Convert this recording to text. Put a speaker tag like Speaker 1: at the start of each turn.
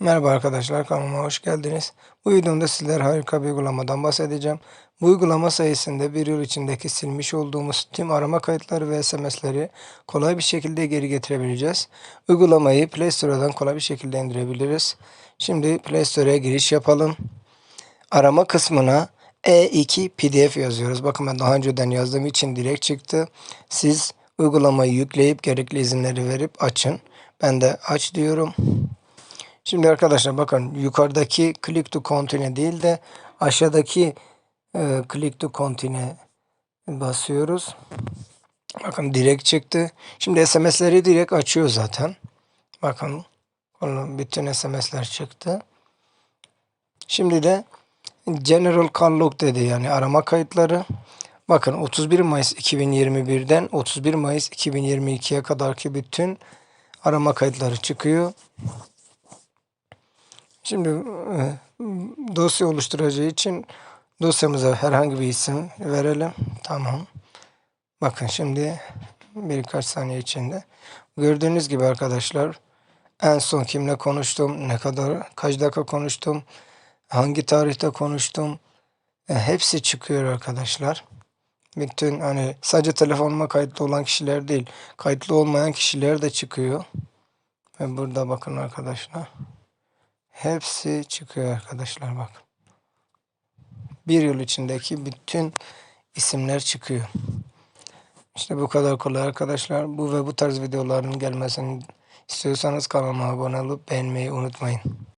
Speaker 1: Merhaba arkadaşlar kanalıma hoş geldiniz. Bu videomda sizlere harika bir uygulamadan bahsedeceğim. Bu uygulama sayesinde bir yıl içindeki silmiş olduğumuz tüm arama kayıtları ve SMS'leri kolay bir şekilde geri getirebileceğiz. Uygulamayı Play Store'dan kolay bir şekilde indirebiliriz. Şimdi Play Store'a giriş yapalım. Arama kısmına E2 PDF yazıyoruz. Bakın ben daha önceden yazdığım için direkt çıktı. Siz uygulamayı yükleyip gerekli izinleri verip açın. Ben de aç diyorum. Şimdi arkadaşlar bakın yukarıdaki click to continue değil de aşağıdaki e, click to continue basıyoruz. Bakın direkt çıktı. Şimdi SMS'leri direkt açıyor zaten. Bakın bütün SMS'ler çıktı. Şimdi de General Call Log dedi yani arama kayıtları. Bakın 31 Mayıs 2021'den 31 Mayıs 2022'ye kadarki bütün arama kayıtları çıkıyor. Şimdi e, dosya oluşturacağı için dosyamıza herhangi bir isim verelim. Tamam. Bakın şimdi birkaç saniye içinde. Gördüğünüz gibi arkadaşlar en son kimle konuştum, ne kadar, kaç dakika konuştum, hangi tarihte konuştum. e, hepsi çıkıyor arkadaşlar. Bütün hani sadece telefonuma kayıtlı olan kişiler değil, kayıtlı olmayan kişiler de çıkıyor. Ve burada bakın arkadaşlar. Hepsi çıkıyor arkadaşlar bak. Bir yıl içindeki bütün isimler çıkıyor. İşte bu kadar kolay arkadaşlar. Bu ve bu tarz videoların gelmesini istiyorsanız kanalıma abone olup beğenmeyi unutmayın.